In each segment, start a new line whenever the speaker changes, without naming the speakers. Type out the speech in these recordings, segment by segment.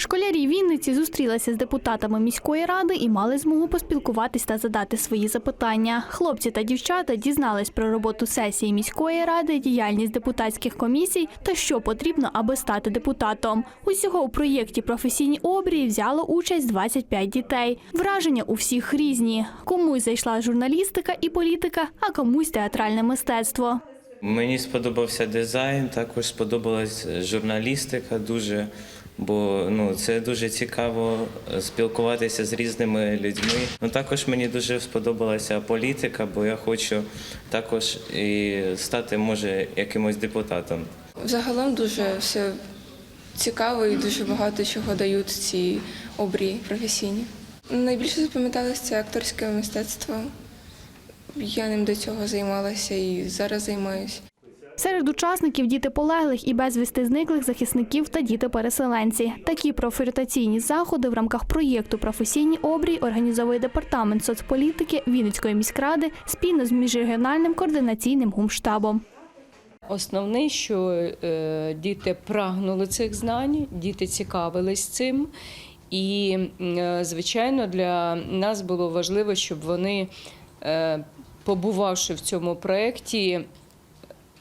Школярі Вінниці зустрілися з депутатами міської ради і мали змогу поспілкуватись та задати свої запитання. Хлопці та дівчата дізнались про роботу сесії міської ради, діяльність депутатських комісій та що потрібно, аби стати депутатом. Усього у проєкті професійні обрії взяло участь 25 дітей. Враження у всіх різні. Комусь зайшла журналістика і політика, а комусь театральне мистецтво.
Мені сподобався дизайн, також сподобалась журналістика дуже, бо ну, це дуже цікаво е, спілкуватися з різними людьми. Ну, також мені дуже сподобалася політика, бо я хочу також і стати, може, якимось депутатом.
Загалом дуже все цікаво і дуже багато чого дають ці обрії професійні. Найбільше запам'яталося це акторське мистецтво. Я ним до цього займалася і зараз займаюся.
Серед учасників діти полеглих і безвісти зниклих захисників та діти-переселенці. Такі профорієнтаційні заходи в рамках проєкту Професійні обрій організовує департамент соцполітики Вінницької міськради спільно з міжрегіональним координаційним гумштабом.
Основне, що е, діти прагнули цих знань, діти цікавились цим. І, е, звичайно, для нас було важливо, щоб вони, е, побувавши в цьому проєкті,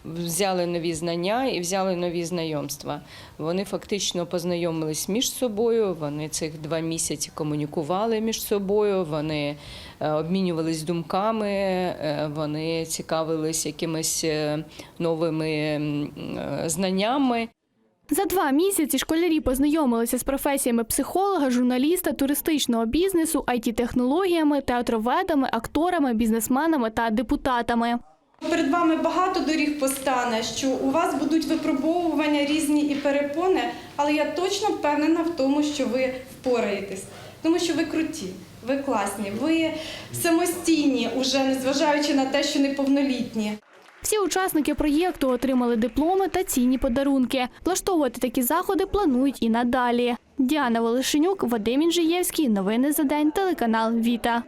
взяли нові знання і взяли нові знайомства. Вони фактично познайомились між собою. Вони цих два місяці комунікували між собою. Вони е, обмінювались думками, е, вони цікавились якимись е, новими знаннями.
За два місяці школярі познайомилися з професіями психолога, журналіста, туристичного бізнесу, IT-технологіями, театроведами, акторами, бізнесменами та депутатами.
Перед вами багато доріг постане, що у вас будуть випробовування різні і перепони, але я точно впевнена в тому, що ви впораєтесь, тому що ви круті, ви класні, ви самостійні, уже незважаючи на те, що неповнолітні.
Всі учасники проєкту отримали дипломи та цінні подарунки. Влаштовувати такі заходи планують і надалі. Діана Волошенюк, Вадим Інжиєвський. Новини за день. Телеканал Віта.